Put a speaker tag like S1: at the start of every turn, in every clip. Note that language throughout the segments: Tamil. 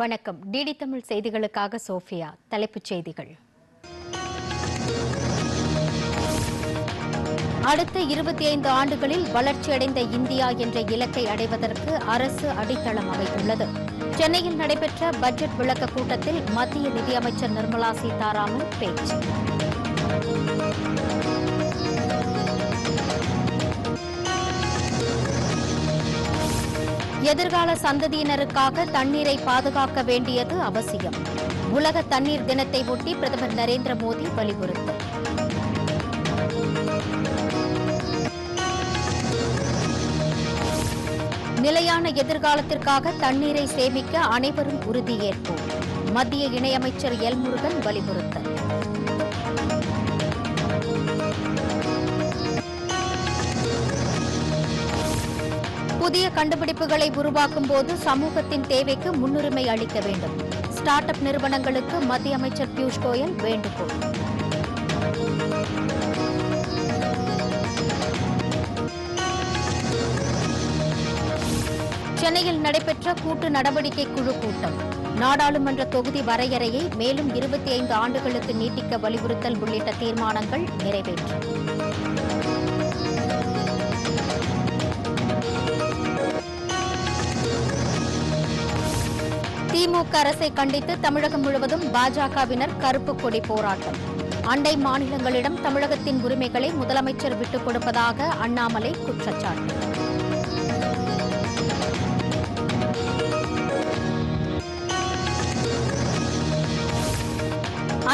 S1: வணக்கம் டிடி தமிழ் செய்திகளுக்காக சோஃபியா தலைப்புச் செய்திகள் அடுத்த இருபத்தி ஐந்து ஆண்டுகளில் வளர்ச்சியடைந்த இந்தியா என்ற இலக்கை அடைவதற்கு அரசு அடித்தளம் அமைத்துள்ளது சென்னையில் நடைபெற்ற பட்ஜெட் விளக்க கூட்டத்தில் மத்திய நிதியமைச்சர் நிர்மலா சீதாராமன் பேச்சு எதிர்கால சந்ததியினருக்காக தண்ணீரை பாதுகாக்க வேண்டியது அவசியம் உலக தண்ணீர் தினத்தை ஒட்டி பிரதமர் நரேந்திர மோடி வலியுறுத்தல் நிலையான எதிர்காலத்திற்காக தண்ணீரை சேமிக்க அனைவரும் உறுதியேற்போம் மத்திய இணையமைச்சர் எல் முருகன் வலியுறுத்தல் புதிய கண்டுபிடிப்புகளை உருவாக்கும் போது சமூகத்தின் தேவைக்கு முன்னுரிமை அளிக்க வேண்டும் ஸ்டார்ட் அப் நிறுவனங்களுக்கு மத்திய அமைச்சர் பியூஷ் கோயல் வேண்டுகோள் சென்னையில் நடைபெற்ற கூட்டு நடவடிக்கை குழு கூட்டம் நாடாளுமன்ற தொகுதி வரையறையை மேலும் இருபத்தி ஐந்து ஆண்டுகளுக்கு நீட்டிக்க வலியுறுத்தல் உள்ளிட்ட தீர்மானங்கள் நிறைவேற்றும் திமுக அரசை கண்டித்து தமிழகம் முழுவதும் பாஜகவினர் கருப்பு கொடி போராட்டம் அண்டை மாநிலங்களிடம் தமிழகத்தின் உரிமைகளை முதலமைச்சர் விட்டுக் கொடுப்பதாக அண்ணாமலை குற்றச்சாட்டு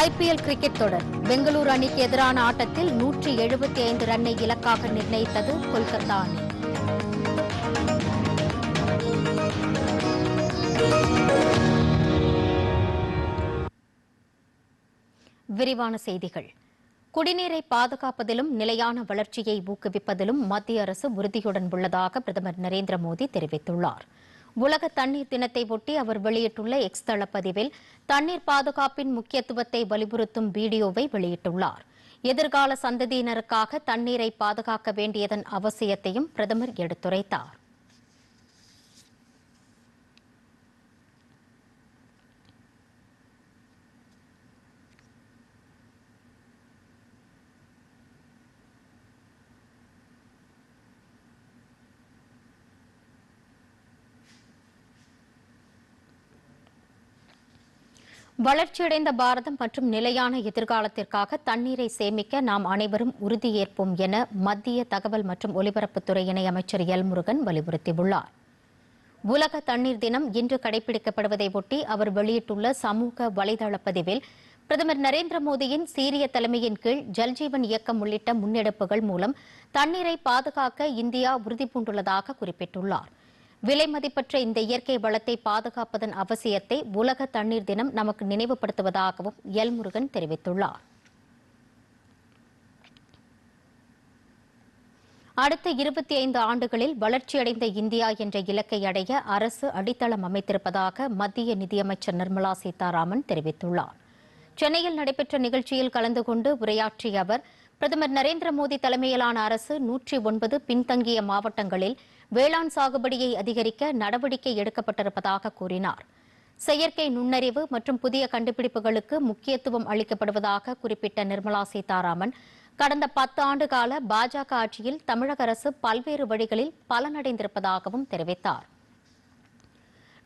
S1: ஐபிஎல் கிரிக்கெட் தொடர் பெங்களூரு அணிக்கு எதிரான ஆட்டத்தில் நூற்றி எழுபத்தி ஐந்து ரன்னை இலக்காக நிர்ணயித்தது கொல்கத்தா அணி விரிவான செய்திகள் குடிநீரை பாதுகாப்பதிலும் நிலையான வளர்ச்சியை ஊக்குவிப்பதிலும் மத்திய அரசு உறுதியுடன் உள்ளதாக பிரதமர் நரேந்திர மோடி தெரிவித்துள்ளார் உலக தண்ணீர் தினத்தை ஒட்டி அவர் வெளியிட்டுள்ள எக்ஸ் தளப்பதிவில் தண்ணீர் பாதுகாப்பின் முக்கியத்துவத்தை வலியுறுத்தும் வீடியோவை வெளியிட்டுள்ளார் எதிர்கால சந்ததியினருக்காக தண்ணீரை பாதுகாக்க வேண்டியதன் அவசியத்தையும் பிரதமர் எடுத்துரைத்தார் வளர்ச்சியடைந்த பாரதம் மற்றும் நிலையான எதிர்காலத்திற்காக தண்ணீரை சேமிக்க நாம் அனைவரும் உறுதியேற்போம் என மத்திய தகவல் மற்றும் ஒலிபரப்புத்துறை இணையமைச்சர் எல் முருகன் வலியுறுத்தியுள்ளார் உலக தண்ணீர் தினம் இன்று கடைபிடிக்கப்படுவதை ஒட்டி அவர் வெளியிட்டுள்ள சமூக வலைதள பதிவில் பிரதமர் நரேந்திர மோடியின் சீரிய தலைமையின் கீழ் ஜல்ஜீவன் இயக்கம் உள்ளிட்ட முன்னெடுப்புகள் மூலம் தண்ணீரை பாதுகாக்க இந்தியா உறுதிபூண்டுள்ளதாக குறிப்பிட்டுள்ளாா் விலைமதிப்பற்ற இந்த இயற்கை வளத்தை பாதுகாப்பதன் அவசியத்தை உலக தண்ணீர் தினம் நமக்கு நினைவுபடுத்துவதாகவும் எல்முருகன் தெரிவித்துள்ளார் அடுத்த இருபத்தி ஐந்து ஆண்டுகளில் வளர்ச்சியடைந்த இந்தியா என்ற இலக்கை அடைய அரசு அடித்தளம் அமைத்திருப்பதாக மத்திய நிதியமைச்சர் நிர்மலா சீதாராமன் தெரிவித்துள்ளார் சென்னையில் நடைபெற்ற நிகழ்ச்சியில் கலந்து கொண்டு உரையாற்றிய அவர் பிரதமர் நரேந்திர மோடி தலைமையிலான அரசு நூற்றி ஒன்பது பின்தங்கிய மாவட்டங்களில் வேளாண் சாகுபடியை அதிகரிக்க நடவடிக்கை எடுக்கப்பட்டிருப்பதாக கூறினார் செயற்கை நுண்ணறிவு மற்றும் புதிய கண்டுபிடிப்புகளுக்கு முக்கியத்துவம் அளிக்கப்படுவதாக குறிப்பிட்ட நிர்மலா சீதாராமன் கடந்த பத்து ஆண்டு கால பாஜக ஆட்சியில் தமிழக அரசு பல்வேறு வழிகளில் பலனடைந்திருப்பதாகவும் தெரிவித்தார்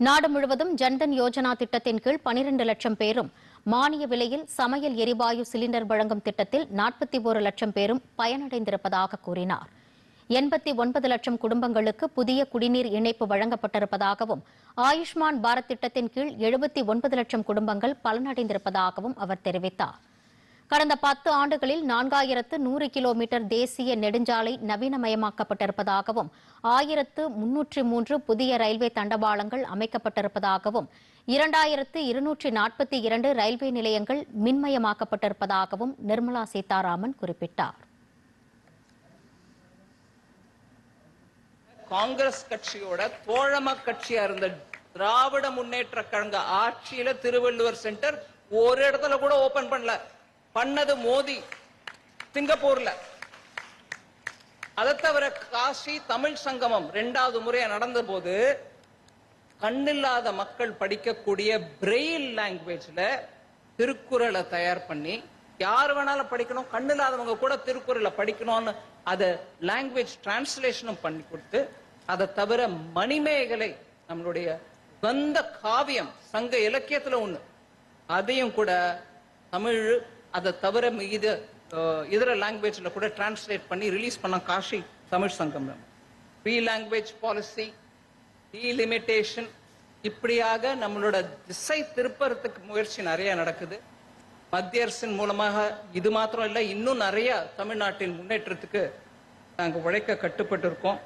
S1: நாடு முழுவதும் ஜன்தன் யோஜனா திட்டத்தின் கீழ் பனிரண்டு லட்சம் பேரும் மானிய விலையில் சமையல் எரிவாயு சிலிண்டர் வழங்கும் திட்டத்தில் நாற்பத்தி ஒரு லட்சம் பேரும் பயனடைந்திருப்பதாக கூறினாா் எண்பத்தி ஒன்பது லட்சம் குடும்பங்களுக்கு புதிய குடிநீர் இணைப்பு வழங்கப்பட்டிருப்பதாகவும் ஆயுஷ்மான் பாரத் திட்டத்தின் கீழ் எழுபத்தி ஒன்பது லட்சம் குடும்பங்கள் பலனடைந்திருப்பதாகவும் அவர் தெரிவித்தார் கடந்த பத்து ஆண்டுகளில் நான்காயிரத்து நூறு கிலோமீட்டர் தேசிய நெடுஞ்சாலை நவீனமயமாக்கப்பட்டிருப்பதாகவும் ஆயிரத்து முன்னூற்றி மூன்று புதிய ரயில்வே தண்டவாளங்கள் அமைக்கப்பட்டிருப்பதாகவும் இரண்டாயிரத்து இருநூற்றி நாற்பத்தி இரண்டு ரயில்வே நிலையங்கள் மின்மயமாக்கப்பட்டிருப்பதாகவும் நிர்மலா சீதாராமன் குறிப்பிட்டார்
S2: காங்கிரஸ் கட்சியோட தோழம கட்சியா இருந்த திராவிட முன்னேற்ற கழக ஆட்சியில திருவள்ளுவர் சென்டர் ஒரு இடத்துல கூட ஓபன் பண்ணல பண்ணது மோடி சிங்கப்பூர்ல அதை தவிர காசி தமிழ் சங்கமம் ரெண்டாவது முறையா நடந்த போது கண்ணில்லாத மக்கள் படிக்கக்கூடிய பிரெயில் லாங்குவேஜ்ல திருக்குறளை தயார் பண்ணி யார் வேணாலும் படிக்கணும் கண்ணில்லாதவங்க கூட திருக்குறளை படிக்கணும்னு அதை லாங்குவேஜ் டிரான்ஸ்லேஷனும் பண்ணி கொடுத்து அதை தவிர மணிமேகலை நம்மளுடைய சொந்த காவியம் சங்க இலக்கியத்துல ஒண்ணு அதையும் கூட தமிழ் அதை தவிர இது இதர லாங்குவேஜ்ல கூட டிரான்ஸ்லேட் பண்ணி ரிலீஸ் பண்ண காஷி தமிழ் சங்கம் ஃப்ரீ லாங்குவேஜ் பாலிசி டீலிமிட்டேஷன் இப்படியாக நம்மளோட திசை திருப்பறத்துக்கு முயற்சி நிறைய நடக்குது மத்திய அரசின் மூலமாக இது மாத்திரம் இல்லை இன்னும் நிறைய தமிழ்நாட்டின் முன்னேற்றத்துக்கு நாங்கள் உழைக்க கட்டுப்பட்டிருக்கோம்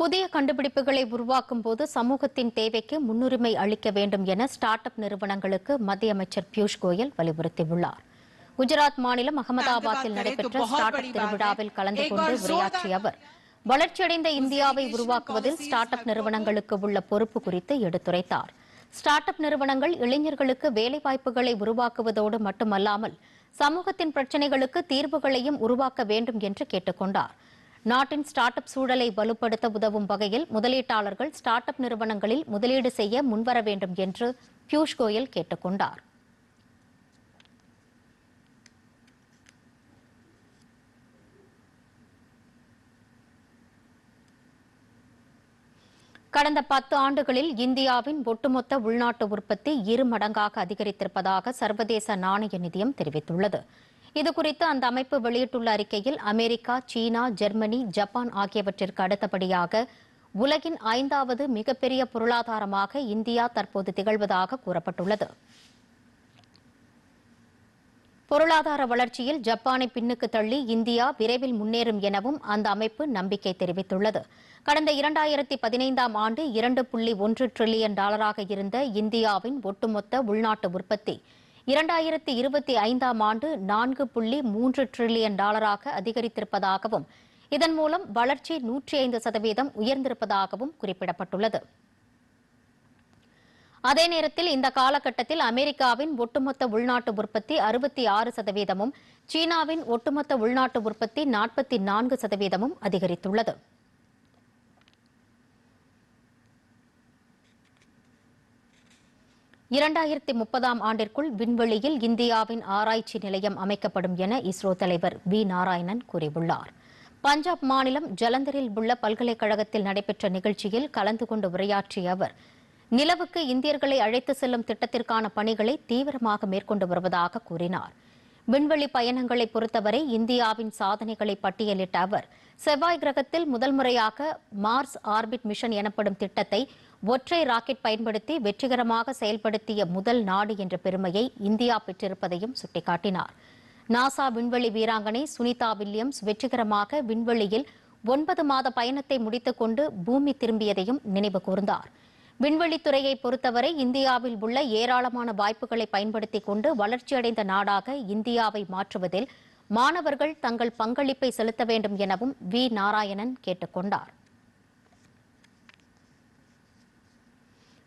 S1: புதிய கண்டுபிடிப்புகளை உருவாக்கும் போது சமூகத்தின் தேவைக்கு முன்னுரிமை அளிக்க வேண்டும் என ஸ்டார்ட் அப் நிறுவனங்களுக்கு மத்திய அமைச்சர் பியூஷ் கோயல் வலியுறுத்தியுள்ளார் குஜராத் மாநிலம் அகமதாபாத்தில் நடைபெற்ற ஸ்டார்ட் அப் திருவிழாவில் கலந்து கொண்டு உரையாற்றிய அவர் வளர்ச்சியடைந்த இந்தியாவை உருவாக்குவதில் ஸ்டார்ட் அப் நிறுவனங்களுக்கு உள்ள பொறுப்பு குறித்து எடுத்துரைத்தார் ஸ்டார்ட் அப் நிறுவனங்கள் இளைஞர்களுக்கு வேலைவாய்ப்புகளை உருவாக்குவதோடு மட்டுமல்லாமல் சமூகத்தின் பிரச்சினைகளுக்கு தீர்வுகளையும் உருவாக்க வேண்டும் என்று கேட்டுக்கொண்டாா் நாட்டின் ஸ்டார்ட் அப் சூழலை வலுப்படுத்த உதவும் வகையில் முதலீட்டாளர்கள் ஸ்டார்ட் அப் நிறுவனங்களில் முதலீடு செய்ய முன்வர வேண்டும் என்று பியூஷ் கோயல் கேட்டுக் கொண்டார் கடந்த பத்து ஆண்டுகளில் இந்தியாவின் ஒட்டுமொத்த உள்நாட்டு உற்பத்தி இரு மடங்காக அதிகரித்திருப்பதாக சர்வதேச நாணய நிதியம் தெரிவித்துள்ளது இதுகுறித்து அந்த அமைப்பு வெளியிட்டுள்ள அறிக்கையில் அமெரிக்கா சீனா ஜெர்மனி ஜப்பான் ஆகியவற்றிற்கு அடுத்தபடியாக உலகின் ஐந்தாவது மிகப்பெரிய பொருளாதாரமாக இந்தியா தற்போது திகழ்வதாக கூறப்பட்டுள்ளது பொருளாதார வளர்ச்சியில் ஜப்பானை பின்னுக்கு தள்ளி இந்தியா விரைவில் முன்னேறும் எனவும் அந்த அமைப்பு நம்பிக்கை தெரிவித்துள்ளது கடந்த இரண்டாயிரத்தி பதினைந்தாம் ஆண்டு இரண்டு புள்ளி ஒன்று டிரில்லியன் டாலராக இருந்த இந்தியாவின் ஒட்டுமொத்த உள்நாட்டு உற்பத்தி இரண்டாயிரத்தி இருபத்தி ஐந்தாம் ஆண்டு நான்கு புள்ளி மூன்று டிரில்லியன் டாலராக அதிகரித்திருப்பதாகவும் இதன் மூலம் வளர்ச்சி நூற்றி ஐந்து சதவீதம் உயர்ந்திருப்பதாகவும் குறிப்பிடப்பட்டுள்ளது அதே நேரத்தில் இந்த காலகட்டத்தில் அமெரிக்காவின் ஒட்டுமொத்த உள்நாட்டு உற்பத்தி அறுபத்தி ஆறு சதவீதமும் சீனாவின் ஒட்டுமொத்த உள்நாட்டு உற்பத்தி நாற்பத்தி நான்கு சதவீதமும் அதிகரித்துள்ளது இரண்டாயிரத்தி முப்பதாம் ஆண்டிற்குள் விண்வெளியில் இந்தியாவின் ஆராய்ச்சி நிலையம் அமைக்கப்படும் என இஸ்ரோ தலைவர் வி நாராயணன் கூறியுள்ளார் பஞ்சாப் மாநிலம் ஜலந்தரில் உள்ள பல்கலைக்கழகத்தில் நடைபெற்ற நிகழ்ச்சியில் கலந்து கொண்டு உரையாற்றிய அவர் நிலவுக்கு இந்தியர்களை அழைத்து செல்லும் திட்டத்திற்கான பணிகளை தீவிரமாக மேற்கொண்டு வருவதாக கூறினார் விண்வெளி பயணங்களை பொறுத்தவரை இந்தியாவின் சாதனைகளை பட்டியலிட்ட அவர் செவ்வாய் கிரகத்தில் முதல் முறையாக மார்ஸ் ஆர்பிட் மிஷன் எனப்படும் திட்டத்தை ஒற்றை ராக்கெட் பயன்படுத்தி வெற்றிகரமாக செயல்படுத்திய முதல் நாடு என்ற பெருமையை இந்தியா பெற்றிருப்பதையும் சுட்டிக்காட்டினார் நாசா விண்வெளி வீராங்கனை சுனிதா வில்லியம்ஸ் வெற்றிகரமாக விண்வெளியில் ஒன்பது மாத பயணத்தை கொண்டு பூமி திரும்பியதையும் நினைவு கூர்ந்தார் விண்வெளித்துறையை பொறுத்தவரை இந்தியாவில் உள்ள ஏராளமான வாய்ப்புகளை பயன்படுத்திக் கொண்டு வளர்ச்சியடைந்த நாடாக இந்தியாவை மாற்றுவதில் மாணவர்கள் தங்கள் பங்களிப்பை செலுத்த வேண்டும் எனவும் வி நாராயணன் கேட்டுக்கொண்டார்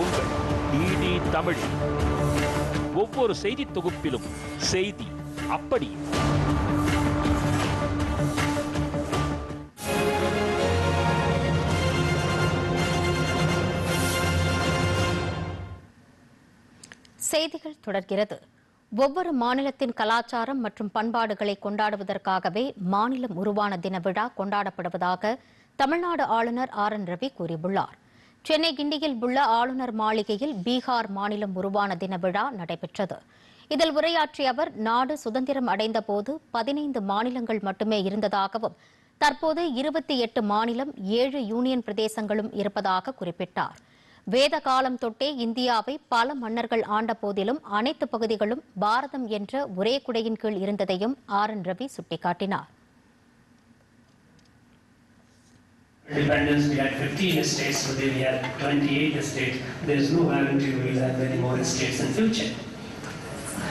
S3: உங்கள் டிடி தமிழ் ஒவ்வொரு செய்தி தொகுப்பிலும் செய்தி அப்படி
S1: செய்திகள் தொடர்கிறது ஒவ்வொரு மாநிலத்தின் கலாச்சாரம் மற்றும் பண்பாடுகளை கொண்டாடுவதற்காகவே மாநிலம் உருவான தின விழா கொண்டாடப்படுவதாக தமிழ்நாடு ஆளுநர் ஆர் என் ரவி கூறியுள்ளார் சென்னை கிண்டியில் உள்ள ஆளுநர் மாளிகையில் பீகார் மாநிலம் உருவான தின விழா நடைபெற்றது இதில் உரையாற்றிய அவர் நாடு சுதந்திரம் அடைந்த போது பதினைந்து மாநிலங்கள் மட்டுமே இருந்ததாகவும் தற்போது இருபத்தி எட்டு மாநிலம் ஏழு யூனியன் பிரதேசங்களும் இருப்பதாக குறிப்பிட்டார் வேத காலம் தொட்டே இந்தியாவை பல மன்னர்கள் ஆண்ட போதிலும் அனைத்து பகுதிகளும் பாரதம் என்ற ஒரே குடையின் கீழ் இருந்ததையும் ஆர் என் ரவி சுட்டிக்காட்டினார்
S4: independence, we had 15 estates, today we have 28 estates. There is no guarantee we will have many more estates in future.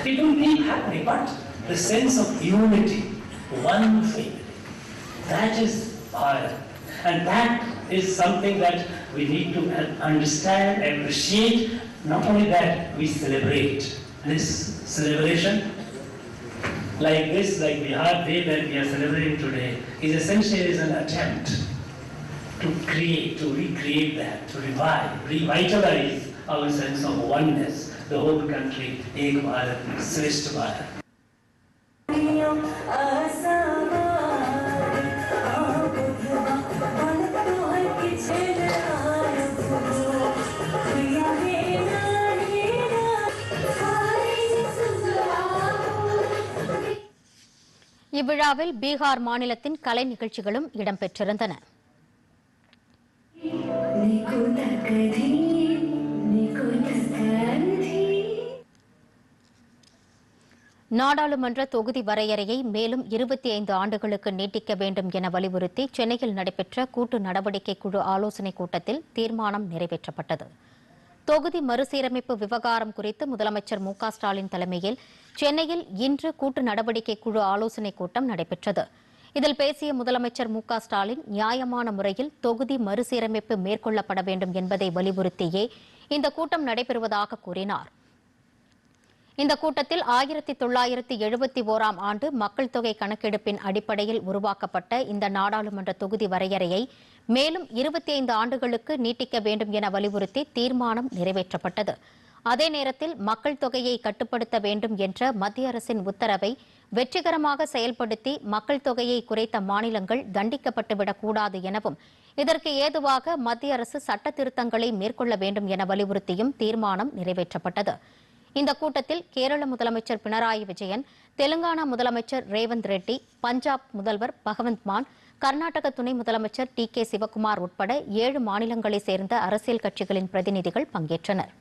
S4: It will keep happening, but the sense of unity, one faith, that is our, and that is something that we need to understand, appreciate. Not only that, we celebrate this celebration like this, like Bihar Day that we are celebrating today, is essentially is an attempt to create, to recreate that, to revive, revitalize our sense of oneness, the whole country, Ek Bharat, Srisht Bharat.
S1: இவ்விழாவில் பீகார் மாநிலத்தின் கலை நிகழ்ச்சிகளும் இடம்பெற்றிருந்தன நாடாளுமன்ற தொகுதி வரையறையை மேலும் இருபத்தி ஐந்து ஆண்டுகளுக்கு நீட்டிக்க வேண்டும் என வலியுறுத்தி சென்னையில் நடைபெற்ற கூட்டு நடவடிக்கை குழு ஆலோசனைக் கூட்டத்தில் தீர்மானம் நிறைவேற்றப்பட்டது தொகுதி மறுசீரமைப்பு விவகாரம் குறித்து முதலமைச்சர் மு ஸ்டாலின் தலைமையில் சென்னையில் இன்று கூட்டு நடவடிக்கை குழு ஆலோசனைக் கூட்டம் நடைபெற்றது இதில் பேசிய முதலமைச்சர் மு க ஸ்டாலின் நியாயமான முறையில் தொகுதி மறுசீரமைப்பு மேற்கொள்ளப்பட வேண்டும் என்பதை வலியுறுத்தியே இந்த கூட்டம் நடைபெறுவதாக கூறினார் இந்த கூட்டத்தில் ஆயிரத்தி தொள்ளாயிரத்தி எழுபத்தி ஓராம் ஆண்டு மக்கள் தொகை கணக்கெடுப்பின் அடிப்படையில் உருவாக்கப்பட்ட இந்த நாடாளுமன்ற தொகுதி வரையறையை மேலும் இருபத்தி ஐந்து ஆண்டுகளுக்கு நீட்டிக்க வேண்டும் என வலியுறுத்தி தீர்மானம் நிறைவேற்றப்பட்டது அதே நேரத்தில் மக்கள் தொகையை கட்டுப்படுத்த வேண்டும் என்ற மத்திய அரசின் உத்தரவை வெற்றிகரமாக செயல்படுத்தி மக்கள் தொகையை குறைத்த மாநிலங்கள் தண்டிக்கப்பட்டுவிடக்கூடாது எனவும் இதற்கு ஏதுவாக மத்திய அரசு சட்ட திருத்தங்களை மேற்கொள்ள வேண்டும் என வலியுறுத்தியும் தீர்மானம் நிறைவேற்றப்பட்டது இந்த கூட்டத்தில் கேரள முதலமைச்சர் பினராயி விஜயன் தெலுங்கானா முதலமைச்சர் ரேவந்த் ரெட்டி பஞ்சாப் முதல்வர் பகவந்த் மான் கர்நாடக துணை முதலமைச்சர் டி கே சிவக்குமார் உட்பட ஏழு மாநிலங்களைச் சேர்ந்த அரசியல் கட்சிகளின் பிரதிநிதிகள் பங்கேற்றனா்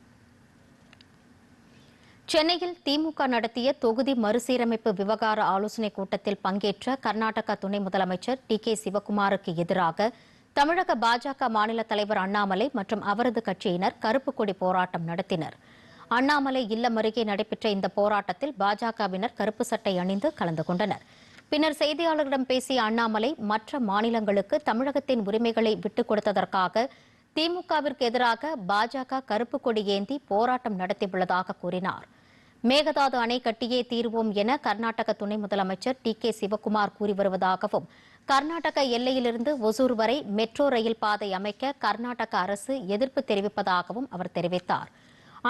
S1: சென்னையில் திமுக நடத்திய தொகுதி மறுசீரமைப்பு விவகார ஆலோசனைக் கூட்டத்தில் பங்கேற்ற கர்நாடக துணை முதலமைச்சர் டி கே சிவக்குமாருக்கு எதிராக தமிழக பாஜக மாநில தலைவர் அண்ணாமலை மற்றும் அவரது கட்சியினர் கருப்பு கொடி போராட்டம் நடத்தினர் அண்ணாமலை இல்லம் அருகே நடைபெற்ற இந்த போராட்டத்தில் பாஜகவினர் கருப்பு சட்டை அணிந்து கலந்து கொண்டனர் பின்னர் செய்தியாளர்களிடம் பேசிய அண்ணாமலை மற்ற மாநிலங்களுக்கு தமிழகத்தின் உரிமைகளை விட்டுக் கொடுத்ததற்காக திமுகவிற்கு எதிராக பாஜக கருப்பு கொடி ஏந்தி போராட்டம் நடத்தியுள்ளதாக கூறினாா் மேகதாது அணை கட்டியே தீர்வோம் என கர்நாடக துணை முதலமைச்சர் டி கே சிவக்குமார் கூறி வருவதாகவும் கர்நாடக எல்லையிலிருந்து ஒசூர் வரை மெட்ரோ ரயில் பாதை அமைக்க கர்நாடக அரசு எதிர்ப்பு தெரிவிப்பதாகவும் அவர் தெரிவித்தார்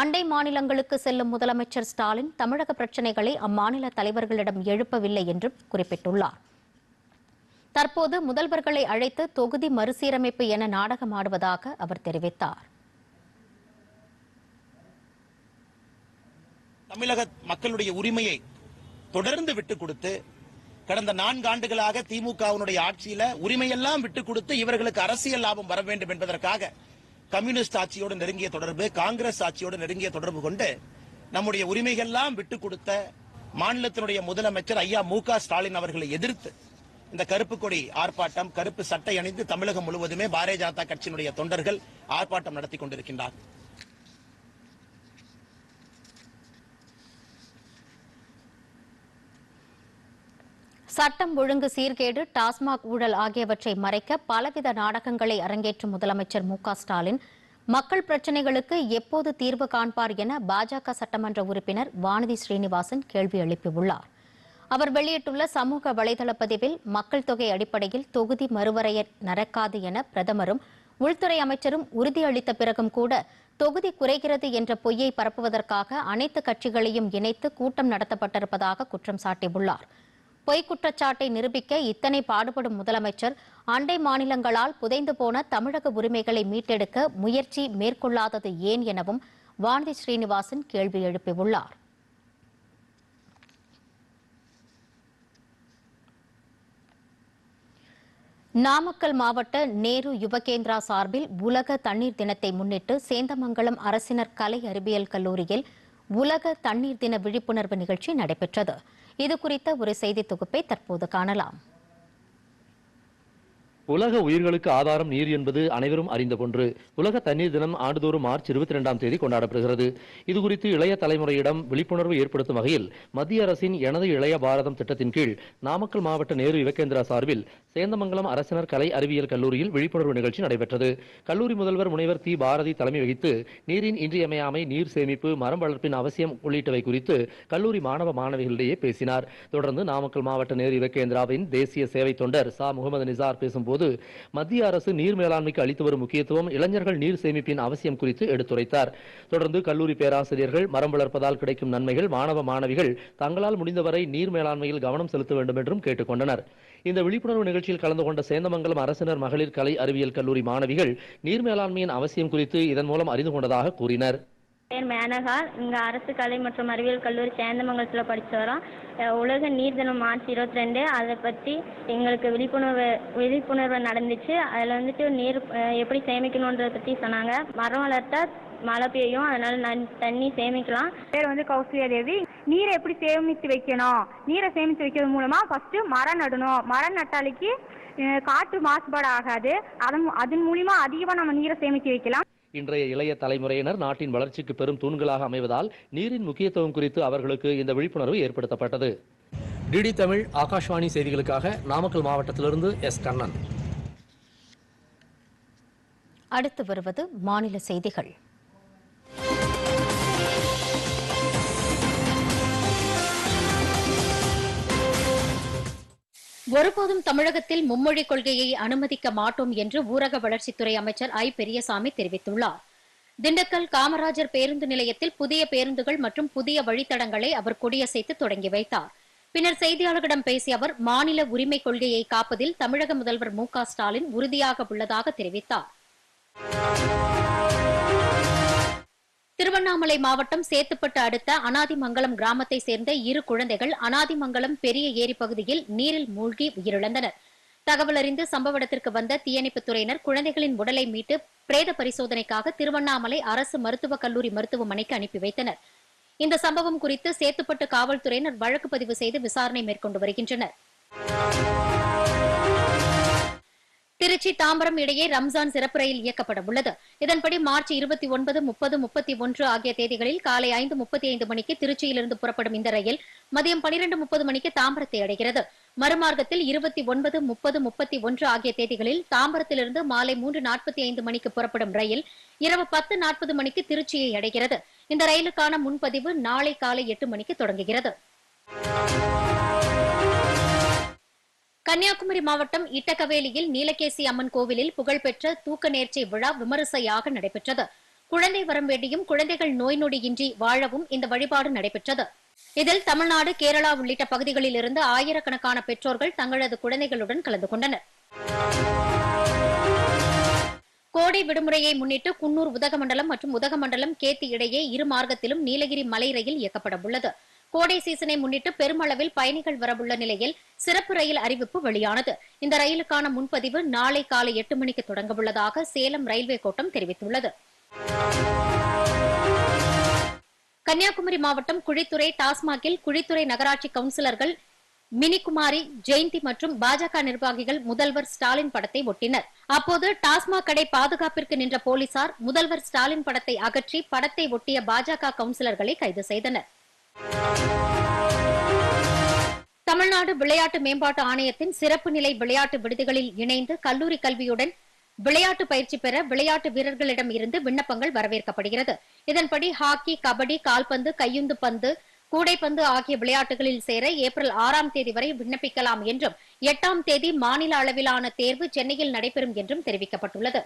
S1: அண்டை மாநிலங்களுக்கு செல்லும் முதலமைச்சர் ஸ்டாலின் தமிழக பிரச்சினைகளை அம்மாநில தலைவர்களிடம் எழுப்பவில்லை என்றும் குறிப்பிட்டுள்ளார் தற்போது முதல்வர்களை அழைத்து தொகுதி மறுசீரமைப்பு என நாடகமாடுவதாக அவர் தெரிவித்தாா்
S5: தமிழக மக்களுடைய உரிமையை தொடர்ந்து விட்டுக் கொடுத்து கடந்த நான்கு ஆண்டுகளாக திமுகவினுடைய ஆட்சியில உரிமையெல்லாம் விட்டுக் கொடுத்து இவர்களுக்கு அரசியல் லாபம் வர வேண்டும் என்பதற்காக கம்யூனிஸ்ட் ஆட்சியோடு நெருங்கிய தொடர்பு காங்கிரஸ் ஆட்சியோடு நெருங்கிய தொடர்பு கொண்டு நம்முடைய உரிமைகள்லாம் விட்டுக் கொடுத்த மாநிலத்தினுடைய முதலமைச்சர் ஐயா மு ஸ்டாலின் அவர்களை எதிர்த்து இந்த கருப்பு கொடி ஆர்ப்பாட்டம் கருப்பு சட்டை அணிந்து தமிழகம் முழுவதுமே பாரதிய ஜனதா கட்சியினுடைய தொண்டர்கள் ஆர்ப்பாட்டம் நடத்தி கொண்டிருக்கின்றார்
S1: சட்டம் ஒழுங்கு சீர்கேடு டாஸ்மாக் ஊழல் ஆகியவற்றை மறைக்க பலவித நாடகங்களை அரங்கேற்றும் முதலமைச்சர் மு ஸ்டாலின் மக்கள் பிரச்சினைகளுக்கு எப்போது தீர்வு காண்பார் என பாஜக சட்டமன்ற உறுப்பினர் வானதி ஸ்ரீனிவாசன் கேள்வி எழுப்பியுள்ளார் அவர் வெளியிட்டுள்ள சமூக வலைதள பதிவில் மக்கள் தொகை அடிப்படையில் தொகுதி மறுவரைய நடக்காது என பிரதமரும் உள்துறை அமைச்சரும் உறுதியளித்த பிறகும் கூட தொகுதி குறைகிறது என்ற பொய்யை பரப்புவதற்காக அனைத்து கட்சிகளையும் இணைத்து கூட்டம் நடத்தப்பட்டிருப்பதாக குற்றம் சாட்டியுள்ளாா் பொய் குற்றச்சாட்டை நிரூபிக்க இத்தனை பாடுபடும் முதலமைச்சர் அண்டை மாநிலங்களால் புதைந்து போன தமிழக உரிமைகளை மீட்டெடுக்க முயற்சி மேற்கொள்ளாதது ஏன் எனவும் வானதி ஸ்ரீனிவாசன் கேள்வி எழுப்பியுள்ளார் நாமக்கல் மாவட்ட நேரு யுவகேந்திரா சார்பில் உலக தண்ணீர் தினத்தை முன்னிட்டு சேந்தமங்கலம் அரசினர் கலை அறிவியல் கல்லூரியில் உலக தண்ணீர் தின விழிப்புணர்வு நிகழ்ச்சி நடைபெற்றது இது குறித்த ஒரு செய்தி தொகுப்பை தற்போது காணலாம்
S6: உலக உயிர்களுக்கு ஆதாரம் நீர் என்பது அனைவரும் அறிந்த ஒன்று உலக தண்ணீர் தினம் ஆண்டுதோறும் மார்ச் இருபத்தி இரண்டாம் தேதி கொண்டாடப்படுகிறது இதுகுறித்து இளைய தலைமுறையிடம் விழிப்புணர்வு ஏற்படுத்தும் வகையில் மத்திய அரசின் எனது இளைய பாரதம் திட்டத்தின் கீழ் நாமக்கல் மாவட்ட நேரு யுவகேந்திரா சார்பில் சேந்தமங்கலம் அரசினர் கலை அறிவியல் கல்லூரியில் விழிப்புணர்வு நிகழ்ச்சி நடைபெற்றது கல்லூரி முதல்வர் முனைவர் தி பாரதி தலைமை வகித்து நீரின் இன்றியமையாமை நீர் சேமிப்பு மரம் வளர்ப்பின் அவசியம் உள்ளிட்டவை குறித்து கல்லூரி மாணவ மாணவிகளிடையே பேசினார் தொடர்ந்து நாமக்கல் மாவட்ட நேரு யுவகேந்திராவின் தேசிய சேவை தொண்டர் சா முகமது நிசார் பேசும்போது போது மத்திய அரசு நீர் மேலாண்மைக்கு அளித்து வரும் முக்கியத்துவம் இளைஞர்கள் நீர் சேமிப்பின் அவசியம் குறித்து எடுத்துரைத்தார் தொடர்ந்து கல்லூரி பேராசிரியர்கள் மரம் வளர்ப்பதால் கிடைக்கும் நன்மைகள் மாணவ மாணவிகள் தங்களால் முடிந்தவரை நீர் மேலாண்மையில் கவனம் செலுத்த வேண்டும் என்றும் கேட்டுக்கொண்டனர் இந்த விழிப்புணர்வு நிகழ்ச்சியில் கலந்து கொண்ட சேந்தமங்கலம் அரசினர் மகளிர் கலை அறிவியல் கல்லூரி மாணவிகள் நீர் மேலாண்மையின் அவசியம் குறித்து இதன் மூலம் அறிந்து கொண்டதாக கூறினர்
S7: பேர் மேனகா இங்கே அரசு கலை மற்றும் அறிவியல் கல்லூரி சேந்தமங்கலத்தில் படித்து வரோம் உலக நீர் தினம் மார்ச் இருபத்தி ரெண்டு அதை பற்றி எங்களுக்கு விழிப்புணர்வு விழிப்புணர்வு நடந்துச்சு அதில் வந்துட்டு நீர் எப்படி சேமிக்கணுன்றதை பற்றி சொன்னாங்க மரம் வளர்த்தா மழை பெய்யும் அதனால தண்ணி சேமிக்கலாம்
S8: பேர் வந்து கௌசல்யா தேவி நீரை எப்படி சேமித்து வைக்கணும் நீரை சேமித்து வைக்கிறது மூலமா ஃபர்ஸ்ட் மரம் நடணும் மரம் நட்டாலிக்கு காற்று மாசுபாடு ஆகாது அதன் அதன் மூலியமா அதிகமாக நம்ம நீரை சேமித்து வைக்கலாம்
S6: இன்றைய இளைய தலைமுறையினர் நாட்டின் வளர்ச்சிக்கு பெரும் தூண்களாக அமைவதால் நீரின் முக்கியத்துவம் குறித்து அவர்களுக்கு இந்த விழிப்புணர்வு ஏற்படுத்தப்பட்டது டிடி தமிழ் ஆகாஷ்வாணி செய்திகளுக்காக நாமக்கல் மாவட்டத்திலிருந்து எஸ் கண்ணன்
S1: அடுத்து வருவது மாநில செய்திகள் ஒருபோதும் தமிழகத்தில் மும்மொழி கொள்கையை அனுமதிக்க மாட்டோம் என்று ஊரக வளர்ச்சித்துறை அமைச்சர் ஐ பெரியசாமி தெரிவித்துள்ளார் திண்டுக்கல் காமராஜர் பேருந்து நிலையத்தில் புதிய பேருந்துகள் மற்றும் புதிய வழித்தடங்களை அவர் கொடியசைத்து தொடங்கி வைத்தார் பின்னர் செய்தியாளர்களிடம் பேசிய அவர் மாநில உரிமை கொள்கையை காப்பதில் தமிழக முதல்வர் மு ஸ்டாலின் உறுதியாக உள்ளதாக தெரிவித்தார் திருவண்ணாமலை மாவட்டம் சேத்துப்பட்டு அடுத்த அனாதிமங்கலம் கிராமத்தை சேர்ந்த இரு குழந்தைகள் அனாதிமங்கலம் பெரிய ஏரி பகுதியில் நீரில் மூழ்கி உயிரிழந்தனர் தகவல் அறிந்து சம்பவ இடத்திற்கு வந்த தீயணைப்புத் துறையினர் குழந்தைகளின் உடலை மீட்டு பிரேத பரிசோதனைக்காக திருவண்ணாமலை அரசு மருத்துவக் கல்லூரி மருத்துவமனைக்கு அனுப்பி வைத்தனர் இந்த சம்பவம் குறித்து சேத்துப்பட்டு காவல்துறையினர் வழக்கு பதிவு செய்து விசாரணை மேற்கொண்டு வருகின்றனர் திருச்சி தாம்பரம் இடையே ரம்ஜான் சிறப்பு ரயில் இயக்கப்பட உள்ளது இதன்படி மார்ச் இருபத்தி ஒன்பது முப்பது முப்பத்தி ஒன்று ஆகிய தேதிகளில் காலை ஐந்து முப்பத்தி ஐந்து மணிக்கு திருச்சியிலிருந்து புறப்படும் இந்த ரயில் மதியம் பனிரெண்டு முப்பது மணிக்கு தாம்பரத்தை அடைகிறது மறுமார்க்கத்தில் இருபத்தி ஒன்பது முப்பது முப்பத்தி ஒன்று ஆகிய தேதிகளில் தாம்பரத்திலிருந்து மாலை மூன்று நாற்பத்தி ஐந்து மணிக்கு புறப்படும் ரயில் இரவு பத்து நாற்பது மணிக்கு திருச்சியை அடைகிறது இந்த ரயிலுக்கான முன்பதிவு நாளை காலை எட்டு மணிக்கு தொடங்குகிறது கன்னியாகுமரி மாவட்டம் இட்டகவேலியில் நீலகேசி அம்மன் கோவிலில் புகழ்பெற்ற தூக்க நேர்ச்சி விழா விமரிசையாக நடைபெற்றது குழந்தை வரம் வேண்டியும் குழந்தைகள் நோய் நொடியின்றி வாழவும் இந்த வழிபாடு நடைபெற்றது இதில் தமிழ்நாடு கேரளா உள்ளிட்ட பகுதிகளில் இருந்து ஆயிரக்கணக்கான பெற்றோர்கள் தங்களது குழந்தைகளுடன் கலந்து கொண்டனர் கோடை விடுமுறையை முன்னிட்டு குன்னூர் உதகமண்டலம் மற்றும் உதகமண்டலம் கேத்தி இடையே இரு மார்க்கத்திலும் நீலகிரி மலை ரயில் இயக்கப்பட உள்ளது கோடை சீசனை முன்னிட்டு பெருமளவில் பயணிகள் வரவுள்ள நிலையில் சிறப்பு ரயில் அறிவிப்பு வெளியானது இந்த ரயிலுக்கான முன்பதிவு நாளை காலை எட்டு மணிக்கு தொடங்கவுள்ளதாக சேலம் ரயில்வே கோட்டம் தெரிவித்துள்ளது கன்னியாகுமரி மாவட்டம் குழித்துறை டாஸ்மாகில் குழித்துறை நகராட்சி கவுன்சிலர்கள் மினிகுமாரி ஜெயந்தி மற்றும் பாஜக நிர்வாகிகள் முதல்வர் ஸ்டாலின் படத்தை ஒட்டினர் அப்போது டாஸ்மாக் கடை பாதுகாப்பிற்கு நின்ற போலீசார் முதல்வர் ஸ்டாலின் படத்தை அகற்றி படத்தை ஒட்டிய பாஜக கவுன்சிலர்களை கைது செய்தனர் தமிழ்நாடு விளையாட்டு மேம்பாட்டு ஆணையத்தின் சிறப்பு நிலை விளையாட்டு விடுதிகளில் இணைந்து கல்லூரி கல்வியுடன் விளையாட்டு பயிற்சி பெற விளையாட்டு வீரர்களிடம் இருந்து விண்ணப்பங்கள் வரவேற்கப்படுகிறது இதன்படி ஹாக்கி கபடி கால்பந்து கையுந்து பந்து கூடைப்பந்து ஆகிய விளையாட்டுகளில் சேர ஏப்ரல் ஆறாம் தேதி வரை விண்ணப்பிக்கலாம் என்றும் எட்டாம் தேதி மாநில அளவிலான தேர்வு சென்னையில் நடைபெறும் என்றும் தெரிவிக்கப்பட்டுள்ளது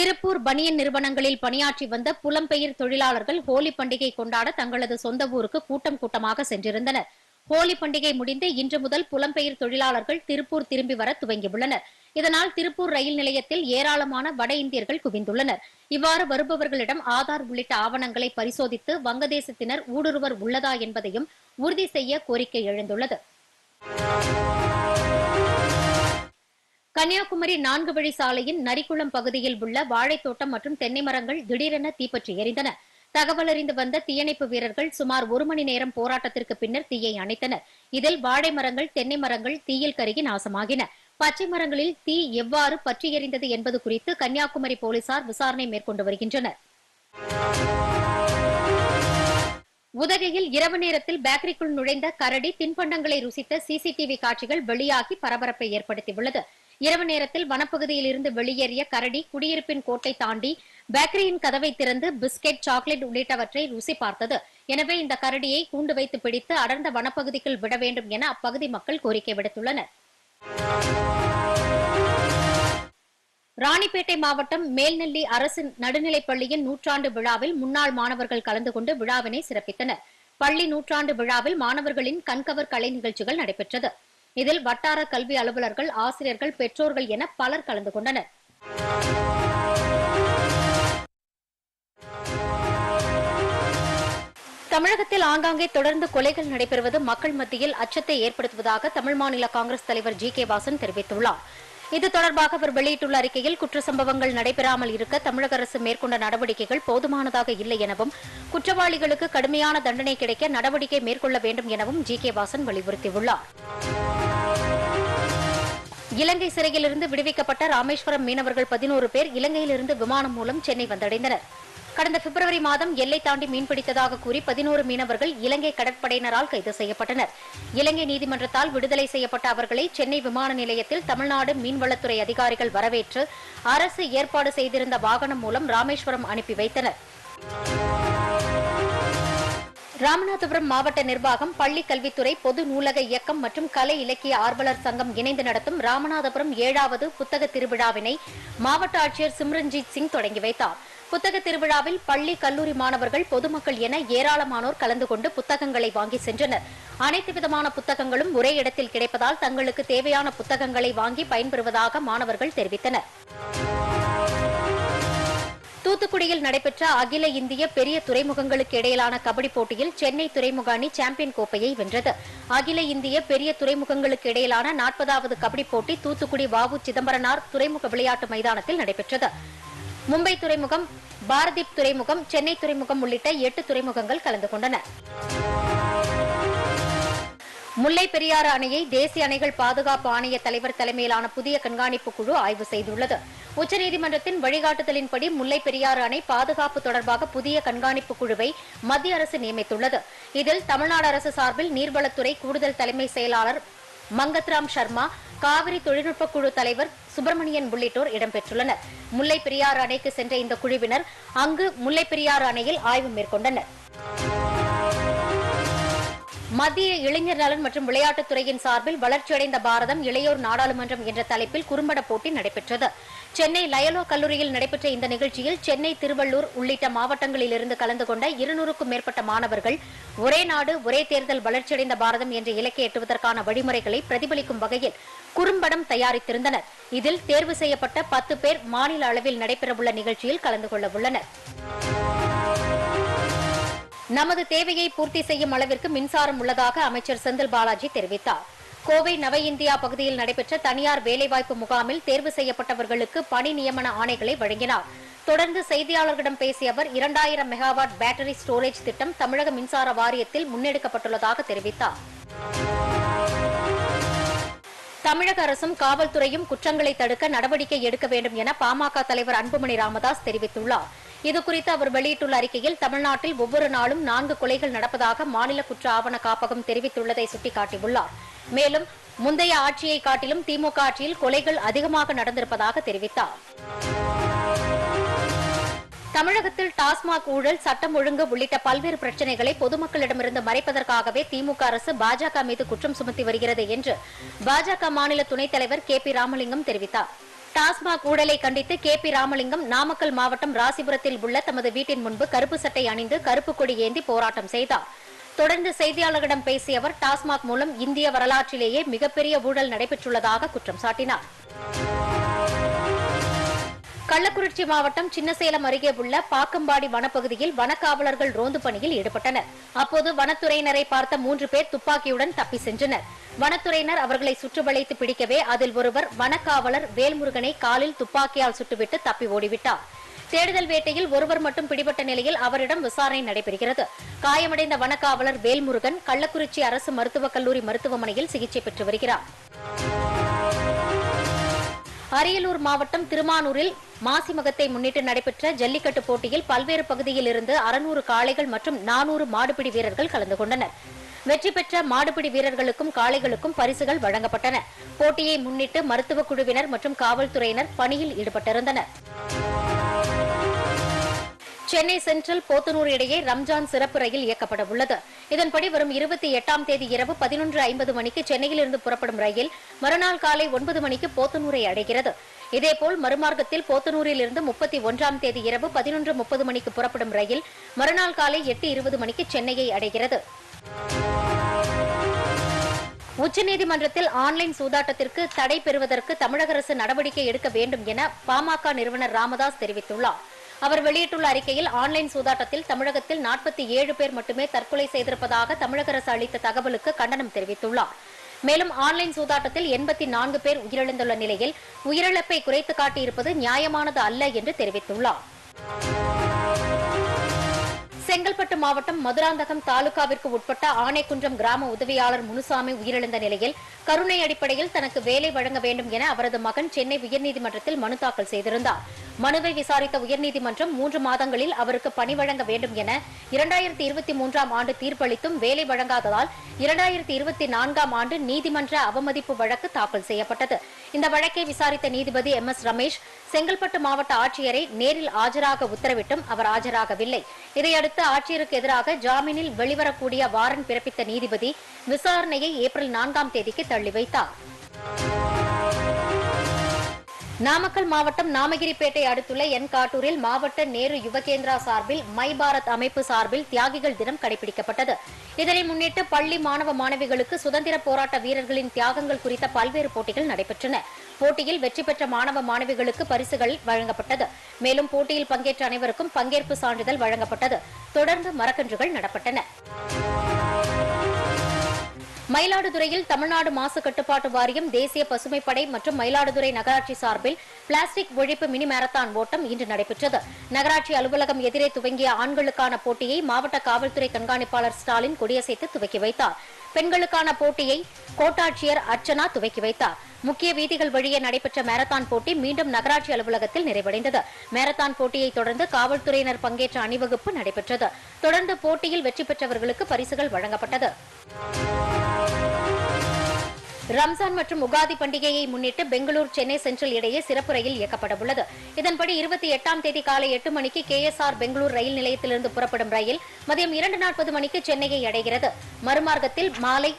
S1: திருப்பூர் பனியன் நிறுவனங்களில் பணியாற்றி வந்த புலம்பெயர் தொழிலாளர்கள் ஹோலி பண்டிகை கொண்டாட தங்களது சொந்த ஊருக்கு கூட்டம் கூட்டமாக சென்றிருந்தனர் ஹோலி பண்டிகை முடிந்து இன்று முதல் புலம்பெயர் தொழிலாளர்கள் திருப்பூர் திரும்பி வர துவங்கியுள்ளனர் இதனால் திருப்பூர் ரயில் நிலையத்தில் ஏராளமான வட இந்தியர்கள் குவிந்துள்ளனர் இவ்வாறு வருபவர்களிடம் ஆதார் உள்ளிட்ட ஆவணங்களை பரிசோதித்து வங்கதேசத்தினர் ஊடுருவர் உள்ளதா என்பதையும் உறுதி செய்ய கோரிக்கை எழுந்துள்ளது கன்னியாகுமரி நான்கு வழி சாலையின் நரிக்குளம் பகுதியில் உள்ள வாழைத்தோட்டம் மற்றும் தென்னை மரங்கள் திடீரென தீப்பற்றி எரிந்தன அறிந்து வந்த தீயணைப்பு வீரர்கள் சுமார் ஒரு மணி நேரம் போராட்டத்திற்கு பின்னர் தீயை அணைத்தனர் இதில் வாழை மரங்கள் தென்னை மரங்கள் தீயில் கருகி நாசமாகின பச்சை மரங்களில் தீ எவ்வாறு பற்றி எறிந்தது என்பது குறித்து கன்னியாகுமரி போலீசார் விசாரணை மேற்கொண்டு வருகின்றனர் உதகையில் இரவு நேரத்தில் பேக்கரிக்குள் நுழைந்த கரடி தின்பண்டங்களை ருசித்த சிசிடிவி காட்சிகள் வெளியாகி பரபரப்பை ஏற்படுத்தியுள்ளது இரவு நேரத்தில் வனப்பகுதியில் இருந்து வெளியேறிய கரடி குடியிருப்பின் கோட்டை தாண்டி பேக்கரியின் கதவை திறந்து பிஸ்கெட் சாக்லேட் உள்ளிட்டவற்றை ருசி பார்த்தது எனவே இந்த கரடியை கூண்டு வைத்து பிடித்து அடர்ந்த வனப்பகுதிக்குள் விட வேண்டும் என அப்பகுதி மக்கள் கோரிக்கை விடுத்துள்ளனர் ராணிப்பேட்டை மாவட்டம் மேல்நெல்லி அரசு நடுநிலைப் பள்ளியின் நூற்றாண்டு விழாவில் முன்னாள் மாணவர்கள் கலந்து கொண்டு விழாவினை சிறப்பித்தனர் பள்ளி நூற்றாண்டு விழாவில் மாணவர்களின் கண்கவர் கலை நிகழ்ச்சிகள் நடைபெற்றது இதில் வட்டார கல்வி அலுவலர்கள் ஆசிரியர்கள் பெற்றோர்கள் என பலர் கலந்து கொண்டனர் தமிழகத்தில் ஆங்காங்கே தொடர்ந்து கொலைகள் நடைபெறுவது மக்கள் மத்தியில் அச்சத்தை ஏற்படுத்துவதாக தமிழ் மாநில காங்கிரஸ் தலைவர் ஜி கே வாசன் தெரிவித்துள்ளார் இது தொடர்பாக அவர் வெளியிட்டுள்ள அறிக்கையில் குற்ற சம்பவங்கள் நடைபெறாமல் இருக்க தமிழக அரசு மேற்கொண்ட நடவடிக்கைகள் போதுமானதாக இல்லை எனவும் குற்றவாளிகளுக்கு கடுமையான தண்டனை கிடைக்க நடவடிக்கை மேற்கொள்ள வேண்டும் எனவும் ஜி கே வாசன் வலியுறுத்தியுள்ளார் இலங்கை சிறையிலிருந்து விடுவிக்கப்பட்ட ராமேஸ்வரம் மீனவர்கள் பதினோரு பேர் இலங்கையிலிருந்து விமானம் மூலம் சென்னை வந்தடைந்தனர் கடந்த பிப்ரவரி மாதம் எல்லை தாண்டி மீன்பிடித்ததாக கூறி பதினோரு மீனவர்கள் இலங்கை கடற்படையினரால் கைது செய்யப்பட்டனர் இலங்கை நீதிமன்றத்தால் விடுதலை செய்யப்பட்ட அவர்களை சென்னை விமான நிலையத்தில் தமிழ்நாடு மீன்வளத்துறை அதிகாரிகள் வரவேற்று அரசு ஏற்பாடு செய்திருந்த வாகனம் மூலம் ராமேஸ்வரம் அனுப்பி வைத்தனர் ராமநாதபுரம் மாவட்ட நிர்வாகம் பள்ளி கல்வித்துறை பொது நூலக இயக்கம் மற்றும் கலை இலக்கிய ஆர்வலர் சங்கம் இணைந்து நடத்தும் ராமநாதபுரம் ஏழாவது புத்தக திருவிழாவினை மாவட்ட ஆட்சியர் சிம்ரன்ஜித் சிங் தொடங்கி வைத்தார் புத்தக திருவிழாவில் பள்ளி கல்லூரி மாணவர்கள் பொதுமக்கள் என ஏராளமானோர் கலந்து கொண்டு புத்தகங்களை வாங்கி சென்றனர் அனைத்து விதமான புத்தகங்களும் ஒரே இடத்தில் கிடைப்பதால் தங்களுக்கு தேவையான புத்தகங்களை வாங்கி பயன்பெறுவதாக மாணவர்கள் தெரிவித்தனர் தூத்துக்குடியில் நடைபெற்ற அகில இந்திய பெரிய துறைமுகங்களுக்கு இடையிலான கபடி போட்டியில் சென்னை துறைமுக அணி சாம்பியன் கோப்பையை வென்றது அகில இந்திய பெரிய துறைமுகங்களுக்கு இடையிலான நாற்பதாவது கபடி போட்டி தூத்துக்குடி வாவு சிதம்பரனார் துறைமுக விளையாட்டு மைதானத்தில் நடைபெற்றது மும்பை துறைமுகம் பாரதீப் துறைமுகம் சென்னை துறைமுகம் உள்ளிட்ட எட்டு துறைமுகங்கள் கலந்து கொண்டன முல்லை பெரியாறு அணையை தேசிய அணைகள் பாதுகாப்பு ஆணைய தலைவர் தலைமையிலான புதிய கண்காணிப்பு குழு ஆய்வு செய்துள்ளது உச்சநீதிமன்றத்தின் வழிகாட்டுதலின்படி முல்லை பெரியாறு அணை பாதுகாப்பு தொடர்பாக புதிய கண்காணிப்பு குழுவை மத்திய அரசு நியமித்துள்ளது இதில் தமிழ்நாடு அரசு சார்பில் நீர்வளத்துறை கூடுதல் தலைமை செயலாளர் மங்கத்ராம் சர்மா காவிரி தொழில்நுட்ப குழு தலைவர் சுப்பிரமணியன் உள்ளிட்டோர் இடம்பெற்றுள்ளனர் முல்லை பெரியாறு அணைக்கு சென்ற இந்த குழுவினர் அங்கு முல்லை பெரியாறு அணையில் ஆய்வு மேற்கொண்டனர் மத்திய இளைஞர் நலன் மற்றும் விளையாட்டுத் துறையின் சார்பில் வளர்ச்சியடைந்த பாரதம் இளையோர் நாடாளுமன்றம் என்ற தலைப்பில் குறும்பட போட்டி நடைபெற்றது சென்னை லயலோ கல்லூரியில் நடைபெற்ற இந்த நிகழ்ச்சியில் சென்னை திருவள்ளூர் உள்ளிட்ட மாவட்டங்களிலிருந்து கலந்து கொண்ட இருநூறுக்கும் மேற்பட்ட மாணவர்கள் ஒரே நாடு ஒரே தேர்தல் வளர்ச்சியடைந்த பாரதம் என்ற இலக்கை எட்டுவதற்கான வழிமுறைகளை பிரதிபலிக்கும் வகையில் குறும்படம் தயாரித்திருந்தனர் இதில் தேர்வு செய்யப்பட்ட பத்து பேர் மாநில அளவில் நடைபெறவுள்ள நிகழ்ச்சியில் கலந்து கொள்ள நமது தேவையை பூர்த்தி செய்யும் அளவிற்கு மின்சாரம் உள்ளதாக அமைச்சர் செந்தில் பாலாஜி தெரிவித்தார் கோவை நவ இந்தியா பகுதியில் நடைபெற்ற தனியார் வேலைவாய்ப்பு முகாமில் தேர்வு செய்யப்பட்டவர்களுக்கு பணி நியமன ஆணைகளை வழங்கினார் தொடர்ந்து செய்தியாளர்களிடம் பேசிய அவர் இரண்டாயிரம் மெகாவாட் பேட்டரி ஸ்டோரேஜ் திட்டம் தமிழக மின்சார வாரியத்தில் முன்னெடுக்கப்பட்டுள்ளதாக தெரிவித்தார் தமிழக அரசும் காவல்துறையும் குற்றங்களை தடுக்க நடவடிக்கை எடுக்க வேண்டும் என பாமக தலைவர் அன்புமணி ராமதாஸ் தெரிவித்துள்ளார் இதுகுறித்து அவர் வெளியிட்டுள்ள அறிக்கையில் தமிழ்நாட்டில் ஒவ்வொரு நாளும் நான்கு கொலைகள் நடப்பதாக மாநில குற்ற ஆவண காப்பகம் தெரிவித்துள்ளதை சுட்டிக்காட்டியுள்ளார் மேலும் முந்தைய ஆட்சியை காட்டிலும் திமுக ஆட்சியில் கொலைகள் அதிகமாக நடந்திருப்பதாக தெரிவித்தார் தமிழகத்தில் டாஸ்மாக் ஊழல் சட்டம் ஒழுங்கு உள்ளிட்ட பல்வேறு பிரச்சினைகளை பொதுமக்களிடமிருந்து மறைப்பதற்காகவே திமுக அரசு பாஜக மீது குற்றம் சுமத்தி வருகிறது என்று பாஜக மாநில துணைத் தலைவர் கே பி ராமலிங்கம் தெரிவித்தாா் டாஸ்மாக் ஊழலை கண்டித்து கே பி ராமலிங்கம் நாமக்கல் மாவட்டம் ராசிபுரத்தில் உள்ள தமது வீட்டின் முன்பு கருப்பு சட்டை அணிந்து கருப்பு கொடி ஏந்தி போராட்டம் செய்தார் தொடர்ந்து செய்தியாளர்களிடம் பேசிய அவர் டாஸ்மாக் மூலம் இந்திய வரலாற்றிலேயே மிகப்பெரிய ஊழல் நடைபெற்றுள்ளதாக குற்றம் சாட்டினார் கள்ளக்குறிச்சி மாவட்டம் சின்னசேலம் அருகே உள்ள பாக்கம்பாடி வனப்பகுதியில் வனக்காவலர்கள் ரோந்து பணியில் ஈடுபட்டனர் அப்போது வனத்துறையினரை பார்த்த மூன்று பேர் துப்பாக்கியுடன் தப்பி சென்றனர் வனத்துறையினர் அவர்களை சுற்றுவளைத்து பிடிக்கவே அதில் ஒருவர் வனக்காவலர் வேல்முருகனை காலில் துப்பாக்கியால் சுட்டுவிட்டு தப்பி ஓடிவிட்டார் தேடுதல் வேட்டையில் ஒருவர் மட்டும் பிடிபட்ட நிலையில் அவரிடம் விசாரணை நடைபெறுகிறது காயமடைந்த வனக்காவலர் வேல்முருகன் கள்ளக்குறிச்சி அரசு மருத்துவக் கல்லூரி மருத்துவமனையில் சிகிச்சை பெற்று வருகிறார் அரியலூர் மாவட்டம் திருமானூரில் மாசிமகத்தை முன்னிட்டு நடைபெற்ற ஜல்லிக்கட்டு போட்டியில் பல்வேறு பகுதியில் இருந்து அறுநூறு காளைகள் மற்றும் நானூறு மாடுபிடி வீரர்கள் கலந்து கொண்டனர் வெற்றி பெற்ற மாடுபிடி வீரர்களுக்கும் காளைகளுக்கும் பரிசுகள் வழங்கப்பட்டன போட்டியை முன்னிட்டு மருத்துவக் குழுவினர் மற்றும் காவல்துறையினர் பணியில் ஈடுபட்டிருந்தனா் சென்னை சென்ட்ரல் போத்தனூர் இடையே ரம்ஜான் சிறப்பு ரயில் இயக்கப்பட உள்ளது இதன்படி வரும் இருபத்தி எட்டாம் தேதி இரவு பதினொன்று ஐம்பது மணிக்கு சென்னையிலிருந்து புறப்படும் ரயில் மறுநாள் காலை ஒன்பது மணிக்கு போத்தனூரை அடைகிறது இதேபோல் மறுமார்க்கத்தில் போத்தனூரில் இருந்து முப்பத்தி ஒன்றாம் தேதி இரவு பதினொன்று முப்பது மணிக்கு புறப்படும் ரயில் மறுநாள் காலை எட்டு இருபது மணிக்கு சென்னையை அடைகிறது உச்சநீதிமன்றத்தில் ஆன்லைன் சூதாட்டத்திற்கு தடை பெறுவதற்கு தமிழக அரசு நடவடிக்கை எடுக்க வேண்டும் என பாமக நிறுவனர் ராமதாஸ் தெரிவித்துள்ளார் அவர் வெளியிட்டுள்ள அறிக்கையில் ஆன்லைன் சூதாட்டத்தில் தமிழகத்தில் நாற்பத்தி ஏழு பேர் மட்டுமே தற்கொலை செய்திருப்பதாக தமிழக அரசு அளித்த தகவலுக்கு கண்டனம் தெரிவித்துள்ளார் மேலும் ஆன்லைன் சூதாட்டத்தில் எண்பத்தி நான்கு பேர் உயிரிழந்துள்ள நிலையில் உயிரிழப்பை குறைத்து காட்டியிருப்பது நியாயமானது அல்ல என்று தெரிவித்துள்ளார் செங்கல்பட்டு மாவட்டம் மதுராந்தகம் தாலுகாவிற்கு உட்பட்ட ஆனைக்குன்றம் கிராம உதவியாளர் முனுசாமி உயிரிழந்த நிலையில் கருணை அடிப்படையில் தனக்கு வேலை வழங்க வேண்டும் என அவரது மகன் சென்னை உயர்நீதிமன்றத்தில் மனு தாக்கல் செய்திருந்தார் மனுவை விசாரித்த உயர்நீதிமன்றம் மூன்று மாதங்களில் அவருக்கு பணி வழங்க வேண்டும் என இரண்டாயிரத்தி இருபத்தி மூன்றாம் ஆண்டு தீர்ப்பளித்தும் வேலை வழங்காததால் இரண்டாயிரத்தி இருபத்தி நான்காம் ஆண்டு நீதிமன்ற அவமதிப்பு வழக்கு தாக்கல் செய்யப்பட்டது இந்த வழக்கை விசாரித்த நீதிபதி எம் எஸ் ரமேஷ் செங்கல்பட்டு மாவட்ட ஆட்சியரை நேரில் ஆஜராக உத்தரவிட்டும் அவர் ஆஜராகவில்லை இதையடுத்து ஆட்சியருக்கு எதிராக ஜாமீனில் வெளிவரக்கூடிய வாரண்ட் பிறப்பித்த நீதிபதி விசாரணையை ஏப்ரல் நான்காம் தேதிக்கு தள்ளி வைத்தார் நாமக்கல் மாவட்டம் நாமகிரிப்பேட்டை அடுத்துள்ள என் காட்டூரில் மாவட்ட நேரு யுவகேந்திரா சார்பில் மை பாரத் அமைப்பு சார்பில் தியாகிகள் தினம் கடைபிடிக்கப்பட்டது இதனை முன்னிட்டு பள்ளி மாணவ மாணவிகளுக்கு சுதந்திர போராட்ட வீரர்களின் தியாகங்கள் குறித்த பல்வேறு போட்டிகள் நடைபெற்றன போட்டியில் வெற்றி பெற்ற மாணவ மாணவிகளுக்கு பரிசுகள் வழங்கப்பட்டது மேலும் போட்டியில் பங்கேற்ற அனைவருக்கும் பங்கேற்பு சான்றிதழ் வழங்கப்பட்டது தொடர்ந்து மரக்கன்றுகள் நடப்பட்டன மயிலாடுதுறையில் தமிழ்நாடு மாசு கட்டுப்பாட்டு வாரியம் தேசிய பசுமைப்படை மற்றும் மயிலாடுதுறை நகராட்சி சார்பில் பிளாஸ்டிக் ஒழிப்பு மினி மாரத்தான் ஓட்டம் இன்று நடைபெற்றது நகராட்சி அலுவலகம் எதிரே துவங்கிய ஆண்களுக்கான போட்டியை மாவட்ட காவல்துறை கண்காணிப்பாளர் ஸ்டாலின் கொடியசைத்து துவக்கி வைத்தார் பெண்களுக்கான போட்டியை கோட்டாட்சியர் அர்ச்சனா துவக்கி வைத்தார் முக்கிய வீதிகள் வழியே நடைபெற்ற மாரத்தான் போட்டி மீண்டும் நகராட்சி அலுவலகத்தில் நிறைவடைந்தது மாரத்தான் போட்டியை தொடர்ந்து காவல்துறையினர் பங்கேற்ற அணிவகுப்பு நடைபெற்றது தொடர்ந்து போட்டியில் வெற்றி பெற்றவர்களுக்கு பரிசுகள் வழங்கப்பட்டது ரம்சான் மற்றும் உகாதி பண்டிகையை முன்னிட்டு பெங்களூர் சென்னை சென்ட்ரல் இடையே சிறப்பு ரயில் இயக்கப்பட உள்ளது இதன்படி இருபத்தி எட்டாம் தேதி காலை எட்டு மணிக்கு K S R Bengaluru rail நிலையத்திலிருந்து புறப்படும் ரயில் மதியம் இரண்டு நாற்பது மணிக்கு சென்னையை அடைகிறது மறுமார்க்கத்தில் மாலை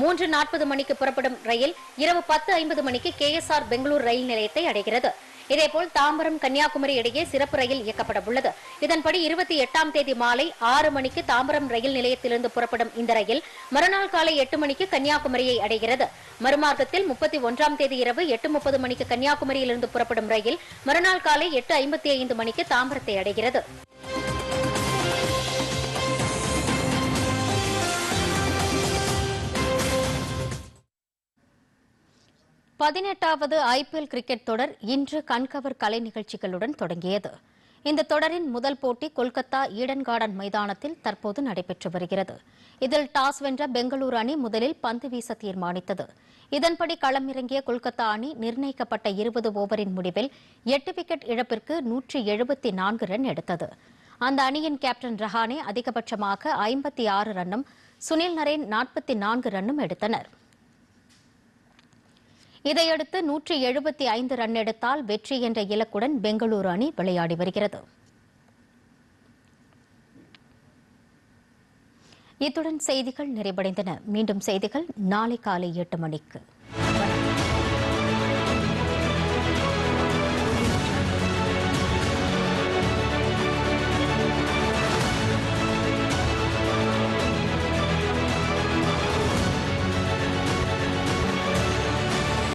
S1: மூன்று நாற்பது மணிக்கு புறப்படும் ரயில் இரவு பத்து ஐம்பது மணிக்கு K S R Bengaluru rail நிலையத்தை அடைகிறது இதேபோல் தாம்பரம் கன்னியாகுமரி இடையே சிறப்பு ரயில் இயக்கப்பட உள்ளது இதன்படி இருபத்தி எட்டாம் தேதி மாலை ஆறு மணிக்கு தாம்பரம் ரயில் நிலையத்திலிருந்து புறப்படும் இந்த ரயில் மறுநாள் காலை எட்டு மணிக்கு கன்னியாகுமரியை அடைகிறது மறுமார்க்கத்தில் முப்பத்தி ஒன்றாம் தேதி இரவு எட்டு முப்பது மணிக்கு கன்னியாகுமரியிலிருந்து புறப்படும் ரயில் மறுநாள் காலை எட்டு ஐம்பத்தி ஐந்து மணிக்கு தாம்பரத்தை அடைகிறது பதினெட்டாவது ஐபிஎல் கிரிக்கெட் தொடர் இன்று கண்கவர் கலை நிகழ்ச்சிகளுடன் தொடங்கியது இந்த தொடரின் முதல் போட்டி கொல்கத்தா ஈடன் கார்டன் மைதானத்தில் தற்போது நடைபெற்று வருகிறது இதில் டாஸ் வென்ற பெங்களூரு அணி முதலில் பந்து வீச தீர்மானித்தது இதன்படி களமிறங்கிய கொல்கத்தா அணி நிர்ணயிக்கப்பட்ட இருபது ஓவரின் முடிவில் எட்டு விக்கெட் இழப்பிற்கு நூற்றி எழுபத்தி நான்கு ரன் எடுத்தது அந்த அணியின் கேப்டன் ரஹானே அதிகபட்சமாக ஐம்பத்தி ஆறு ரன்னும் சுனில் நரேன் நாற்பத்தி நான்கு ரன்னும் எடுத்தனா் இதையடுத்து நூற்றி எழுபத்தி ஐந்து ரன் எடுத்தால் வெற்றி என்ற இலக்குடன் பெங்களூரு அணி விளையாடி வருகிறது இத்துடன் செய்திகள் நிறைவடைந்தன மீண்டும் செய்திகள் நாளை காலை எட்டு மணிக்கு